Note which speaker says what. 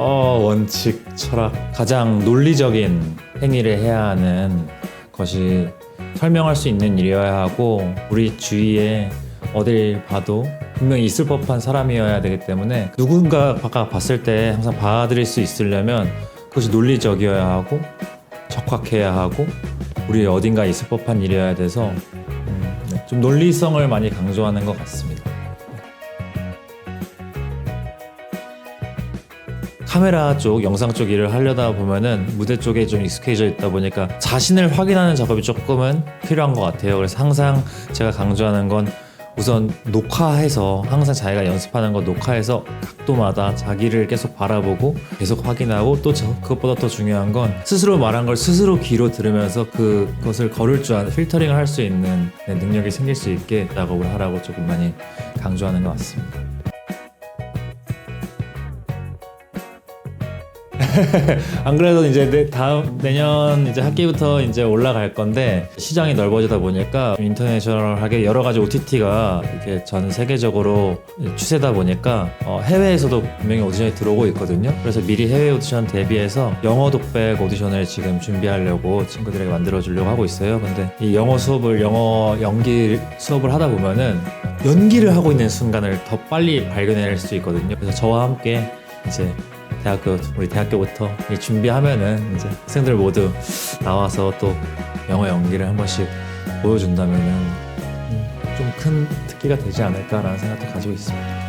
Speaker 1: 어, 원칙, 철학. 가장 논리적인 행위를 해야 하는 것이 설명할 수 있는 일이어야 하고 우리 주위에 어딜 봐도 분명히 있을 법한 사람이어야 되기 때문에 누군가가 봤을 때 항상 받아들일 수 있으려면 그것이 논리적이어야 하고 적확해야 하고 우리 어딘가 있을 법한 일이어야 돼서 음, 네, 좀 논리성을 많이 강조하는 것 같습니다. 카메라 쪽, 영상 쪽 일을 하려다 보면은 무대 쪽에 좀 익숙해져 있다 보니까 자신을 확인하는 작업이 조금은 필요한 것 같아요. 그래서 항상 제가 강조하는 건 우선 녹화해서 항상 자기가 연습하는 거 녹화해서 각도마다 자기를 계속 바라보고 계속 확인하고 또 저- 그것보다 더 중요한 건 스스로 말한 걸 스스로 귀로 들으면서 그- 그것을 걸을 줄 아는 필터링을 할 수 있는 네, 능력이 생길 수 있게 작업을 하라고 조금 많이 강조하는 것 같습니다. 안 그래도 이제 내 다음 내년 이제 학기부터 이제 올라갈 건데 시장이 넓어지다 보니까 인터내셔널하게 여러 가지 OTT가 이렇게 전 세계적으로 추세다 보니까 어, 해외에서도 분명히 오디션이 들어오고 있거든요. 그래서 미리 해외 오디션 대비해서 영어 독백 오디션을 지금 준비하려고 친구들에게 만들어 주려고 하고 있어요. 근데 이 영어 수업을 영어 연기 수업을 하다 보면은 연기를 하고 있는 순간을 더 빨리 발견해낼 수 있거든요. 그래서 저와 함께 이제 대학교 우리 대학교부터 이 준비하면은 이제 학생들 모두 나와서 또 영어 연기를 한 번씩 보여준다면은 좀 큰 특기가 되지 않을까라는 생각도 가지고 있습니다.